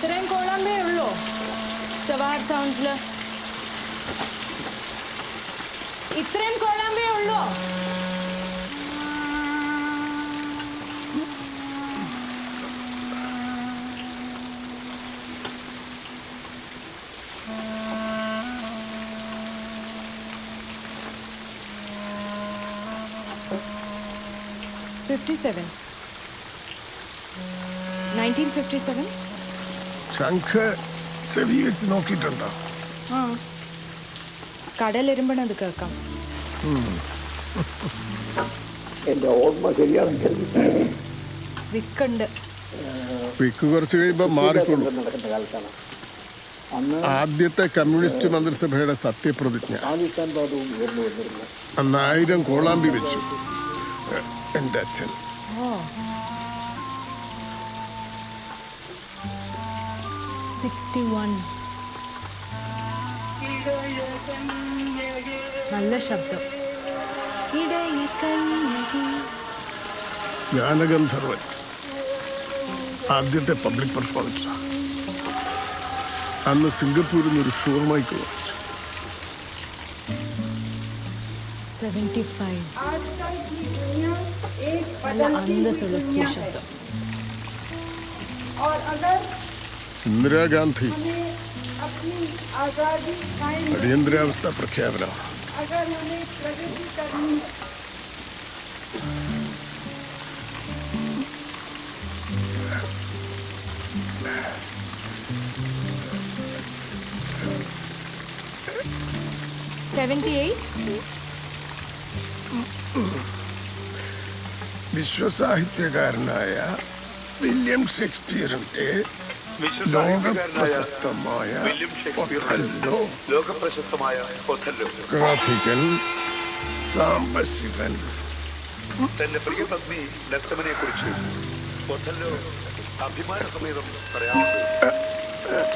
ഇത്രയും കോളാമ്പേ ഉള്ളൂ ജവാഹർ സൗണ്ട്സില് ഇത്രയും കോളാമ്പേ ഉള്ളൂ fifty seven nineteen fifty seven ശംഖ് ചെവി വെച്ച് നോക്കിയിട്ടുണ്ടോ? ആ. അത് കേൾക്കാം. എന്റെ ഓർമ്മ ശരിയാണെങ്കിൽ വിക്കുണ്ട്. വിക്ക് കുറച്ച് കഴിയുമ്പോൾ മാറിക്കൊള്ളു. നടക്കേണ്ട കാലത്താണ്. അന്ന് ആദ്യത്തെ കമ്മ്യൂണിസ്റ്റ് മന്ത്രിസഭയുടെ സത്യപ്രതിജ്ഞ. പാകിസ്ഥാൻ പാദവും ഉയർന്നു വന്നിരുന്നു. അന്ന് ആയിരം കോളാമ്പി വെച്ചു. എന്റെ അച്ഛൻ. ഓ. നല്ല ശബ്ദം. ഗാനഗന്ധർവൻ ആദ്യത്തെ പബ്ലിക് പെർഫോമൻസ്. അന്ന് സിംഗപ്പൂരിൽ നിന്ന് ഒരു ഷൂർമൈക്ക് വാങ്ങിച്ചു. നല്ല അന്തസ്സുള്ള സ്ത്രീ ശബ്ദം. और अगर ഇന്ദിരാഗാന്ധി हमें अपनी आज़ादी कायम അടിയന്തരാവസ്ഥ പ്രഖ്യാപനം अगर हमें प्रगति करनी സെവൻറ്റി എയ്റ്റ് വിശ്വസാഹിത്യകാരനായ വില്യം ഷേക്സ്പിയറിന്റെ ലോക വിശ്വസാഹിത്യകാരനായ പ്രശസ്തമായ വില്യം ഷേക്സ്പിയറുടെ ലോകപ്രശസ്തമായ ഗ്രാഫിക്കൽ സാംബശിവൻ തന്റെ പ്രിയപത്നി ഡസ്റ്റമനെ കുറിച്ച് ഒഥല്ലോ അഭിമാന സമേതം പറയാറുണ്ട്